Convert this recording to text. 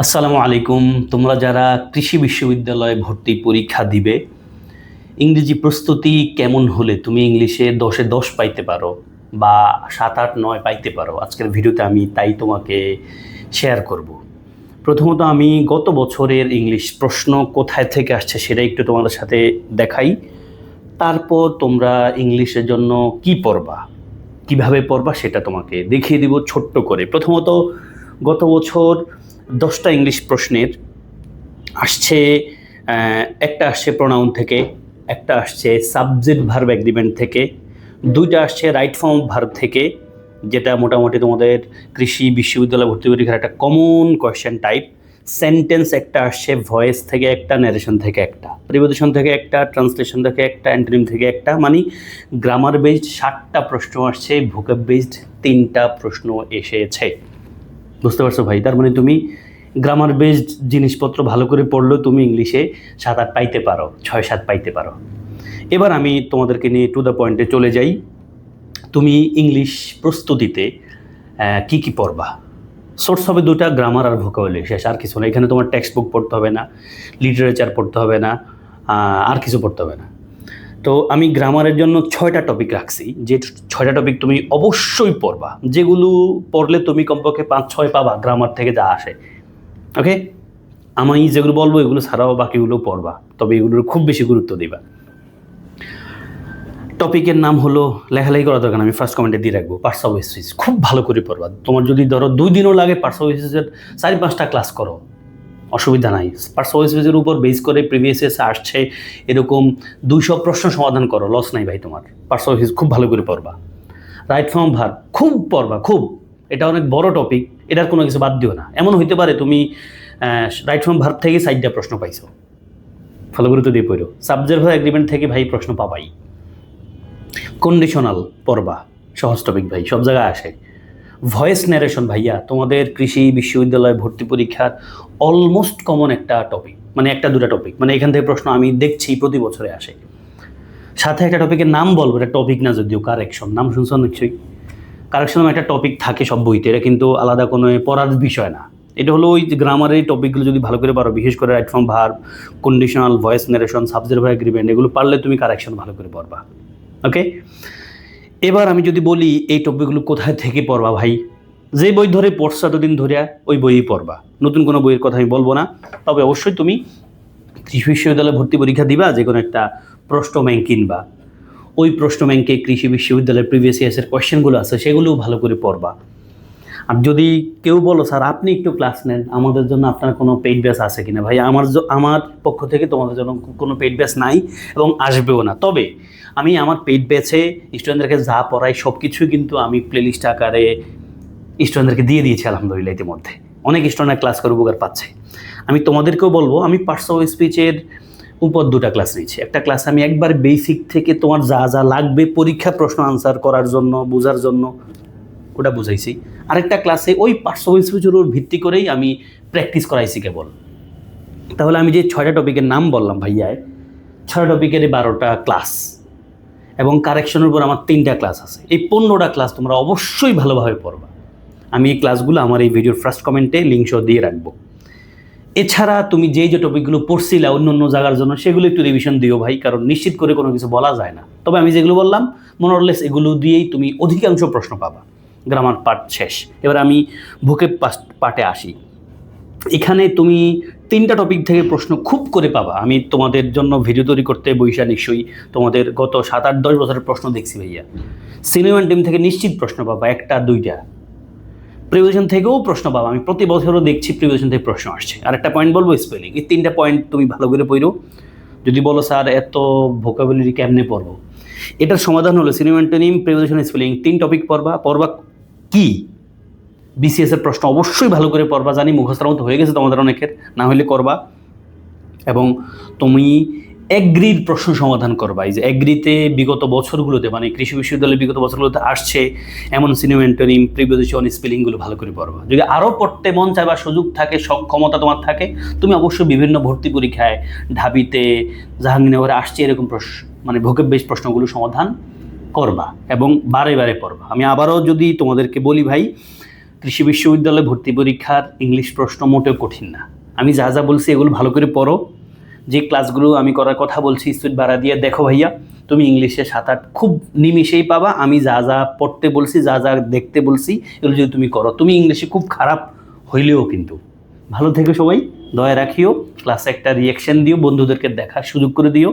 আসসালামু আলাইকুম। তোমরা যারা কৃষি বিশ্ববিদ্যালয়ে ভর্তি পরীক্ষা দিবে, ইংরেজি প্রস্তুতি কেমন হলে তুমি ইংলিশে দশে দশ পাইতে পারো বা সাত আট নয় পাইতে পারো। আজকের ভিডিওতে আমি তাই তোমাকে শেয়ার করব। প্রথমত আমি গত বছরের ইংলিশ প্রশ্ন কোথায় থেকে আসছে সেটা একটু তোমাদের সাথে দেখাই। তারপর তোমরা ইংলিশের জন্য কি পড়বা, কীভাবে পড়বা সেটা তোমাকে দেখিয়ে দিব ছোট্ট করে। প্রথমত গত বছর দশটা ইংলিশ প্রশ্নের আসছে একটা আসছে প্রোনাউন থেকে, একটা আসছে সাবজেক্ট ভার্ব এগ্রিমেন্ট থেকে, দুইটা আসছে রাইট ফর্ম ভার্ব থেকে, যেটা মোটামুটি তোমাদের কৃষি বিশ্ববিদ্যালয় ভর্তি পরীক্ষার একটা কমন কোয়েশ্চেন টাইপ সেন্টেন্স একটা আসছে ভয়েস থেকে একটা ন্যারেশন থেকে একটা প্রিপোজিশন থেকে একটা ট্রান্সলেশন থেকে একটা অ্যান্টোনিম থেকে একটা মানে গ্রামার বেসড ষাটটা প্রশ্ন আসছে ভোকাব বেসড তিনটা প্রশ্ন এসেছে। বুঝতে পারছ ভাই? তার মানে তুমি গ্রামার বেসড জিনিসপত্র ভালো করে পড়লেও তুমি ইংলিশে সাত আট পাইতে পারো, ছয় সাত পাইতে পারো। এবার আমি তোমাদেরকে নিয়ে টু দ্য পয়েন্টে চলে যাই। তুমি ইংলিশ প্রস্তুতিতে কি কি পড়বা? সোর্স হবে দুটা গ্রামার আর ভোকাবলি শেষ, আর কিছু না। এখানে তোমার টেক্সট বুক পড়তে হবে না লিটারেচার পড়তে হবে না আর কিছু পড়তে হবে না। তো আমি গ্রামারের জন্য ছয়টা টপিক রাখছি। যে ছয়টা টপিক তুমি অবশ্যই পড়বা। যেগুলো পড়লে তুমি কমপক্ষে পাঁচ, ছয় পাবা গ্রামার থেকে যা আসে। ওকে আমি যেগুলো বলব, এগুলো ছাড়াও বাকিগুলো পড়বা। তবে এগুলোর খুব বেশি গুরুত্ব দিবা। টপিকের নাম হলো লেখালেখি করা দরকার, আমি ফার্স্ট কমেন্টে দিয়ে রাখব পার্টস অফ খুব ভালো করে পড়বা। তোমার যদি ধরো দুই দিনও লাগে পার্টস অফ চারি পাঁচটা ক্লাস করো। অসুবিধা নাই। পার্টস অফ উপর বেস করে প্রিভিয়াস এসে আসছে, এরকম দুইশো প্রশ্ন সমাধান করো লস নাই ভাই তোমার। পার্টস অফ খুব ভালো করে পড়বা। রাইট ফর্ম ভার খুব পড়বা, খুব। এটা অনেক বড় টপিক এটার কোনো কিছু বাদ দিও না। এমন হইতে পারে তুমি রাইট ফর্ম ভার থেকে সাইডটা প্রশ্ন পাইছো। ভালো গুরুত্ব দিয়ে পড়ো। সাবজেক্ট ভার এগ্রিমেন্ট থেকে ভাই প্রশ্ন পাবাই। কন্ডিশনাল পড়বা। সহজ টপিক ভাই, সব জায়গায় আসে। ভয়েস ন্যারেশন ভাইয়া, তোমাদের কৃষি বিশ্ববিদ্যালয় ভর্তি পরীক্ষার অলমোস্ট কমন একটা টপিক মানে একটা দুটা টপিক মানে এখান থেকে প্রশ্ন আমি দেখছি প্রতি বছরে আসে। সাথে একটা টপিকের নাম বলব, এটা টপিক না যদিও কারেকশন নাম শুনছো নিশ্চয়ই? কারেকশন একটা টপিক থাকে সব বইতে, এটা কিন্তু আলাদা কোনো পড়ার বিষয় না। এটা হলো ওই গ্রামারের এই টপিকগুলো যদি ভালো করে পারো বিশেষ করে right form verb conditional voice narration subject verb agreement এগুলো পারলে তুমি কারেকশন ভালো করে পড়বা। ওকে এবার আমি যদি বলি এই টপিকগুলো কোথায় থেকে পড়বা ভাই? যে বই ধরে পড়ছো এতদিন ধরে, ওই বইই পড়বা। নতুন কোনো বইয়ের কথা আমি বলব না। তবে অবশ্যই তুমি কৃষি বিশ্ববিদ্যালয়ে ভর্তি পরীক্ষা দিবা যে কোনো একটা প্রশ্ন ব্যাংক কিনবা। ওই প্রশ্ন ব্যাংকে কৃষি বিশ্ববিদ্যালয়ের প্রিভিয়াস ইয়ার্সের কোয়েশ্চেনগুলো আছে, সেগুলোও ভালো করে পড়বা। আর যদি কেউ বলো, স্যার, আপনি একটু ক্লাস নেন, আমাদের জন্য আপনার কোনো পেইড ব্যাস আছে কিনা? ভাই, আমার আমার পক্ষ থেকে তোমাদের জন্য কোনো পেইড ব্যাচ নাই এবং আসবেও না। তবে আমি আমার পেইড ব্যাচে স্টুডেন্টদেরকে যা পড়াই সব কিছুই কিন্তু আমি প্লেলিস্ট আকারে স্টুডেন্টদেরকে দিয়ে দিয়েছি, আলহামদুলিল্লাহ ইতিমধ্যে। অনেক স্টুডেন্ট ক্লাস করে উপকার পাচ্ছে। আমি তোমাদেরকেও বলব, আমি পার্টস অফ স্পিচের উপর দুটা ক্লাস নিয়েছি। একটা ক্লাস আমি একবার বেসিক থেকে তোমার যা যা লাগবে পরীক্ষা প্রশ্ন আনসার করার জন্য, বোঝার জন্য, ওটা বুঝাইছি। আরেকটা ক্লাসে ওই স্পিচের উপর ভিত্তি করেই আমি প্র্যাকটিস করাইছি কেবল। তাহলে আমি যে ছয়টা টপিকের নাম বললাম ভাইয়ায়, ছয়টা টপিকের বারোটা ক্লাস এবং কারেকশনের উপর আমার তিনটা ক্লাস আছে। এই পনেরোটা ক্লাস তোমরা অবশ্যই ভালোভাবে পড়বা। আমি এই ক্লাসগুলো আমার এই ভিডিওর ফার্স্ট কমেন্টে লিঙ্ক দিয়ে রাখব। এছাড়া তুমি যেই যে টপিকগুলো পড়ছিলা অন্য অন্য জায়গার জন্য, সেগুলো একটু রিভিশন দিও ভাই, কারণ নিশ্চিত করে কোনো কিছু বলা যায় না। তবে আমি যেগুলো বললাম মোরলেস এগুলো দিয়েই তুমি অধিকাংশ প্রশ্ন পাবা। গ্রামার পার্ট শেষ। এবার আমি ভুকে পার্টে আসি। এখানে তুমি তিনটা টপিক থেকে প্রশ্ন খুব করে পাবা। আমি তোমাদের জন্য ভিডিও তৈরি করতে বৈশা নিশ্চয়ই তোমাদের গত সাত আট দশ বছরের প্রশ্ন দেখছি ভাইয়া। সিনেমা টিম থেকে নিশ্চিত প্রশ্ন পাবা, একটা, দুইটা। প্রিভিশন থেকেও প্রশ্ন পাবা। আমি প্রতি বছরও দেখছি প্রিভিশন থেকে প্রশ্ন আসছে। আর একটা পয়েন্ট বলব স্পেলিং এই তিনটা পয়েন্ট তুমি ভালো করে পড়ো। যদি বলো, স্যার, এত ভোকাবুলারি কেমনে পড়ব? এটার সমাধান হলো সিনেমান্টনিম প্রিভিশন স্পেলিং তিন টপিক পড়বা। পড়বা কি? বিসিএস এর প্রশ্ন অবশ্যই ভালো করে পড়বা। জানি মুখস্থের মতো হয়ে গেছে তোমাদের অনেকের। না হলে করবা। এবং তুমি এগ্রির প্রশ্ন সমাধান করবা। এই যে এগ্রিতে বিগত বছরগুলোতে মানে কৃষি বিশ্ববিদ্যালয়ের বিগত বছরগুলোতে আসছে, এমন সিনেমেন্টরিম প্রিপোজিশন স্পেলিংগুলো ভালো করে পড়বা। যদি আরও পড়তে মন চায় বা সুযোগ থাকে সক্ষমতা তোমার থাকে, তুমি অবশ্যই বিভিন্ন ভর্তি পরীক্ষায় ঢাবিতে, জাহাঙ্গীরনগরে আসছে, এরকম প্রশ্ন মানে ভোকেব বেশ প্রশ্নগুলো সমাধান করবা এবং বারে বারে পড়বা। আমি আবারও যদি তোমাদেরকে বলি ভাই, কৃষি বিশ্ববিদ্যালয়ে ভর্তি পরীক্ষার ইংলিশ প্রশ্ন মোটেও কঠিন না। আমি যা যা বলছি এগুলো ভালো করে পড়ো। যে ক্লাসগুলো আমি করার কথা বলছি স্পিড বাড়া দিয়ে, দেখো ভাইয়া, তুমি ইংলিশে সাত আট, খুব নিমিশেই পাবা, আমি যা যা পড়তে বলছি, যা যা দেখতে বলছি, এগুলো যদি তুমি করো, তুমি ইংলিশে খুব খারাপ হইলেও কিন্তু। ভালো থেকো সবাই, দয়া রাখিও, ক্লাসে একটা রিয়েকশন দিও, বন্ধুদেরকে দেখার সুযোগ করে দিও।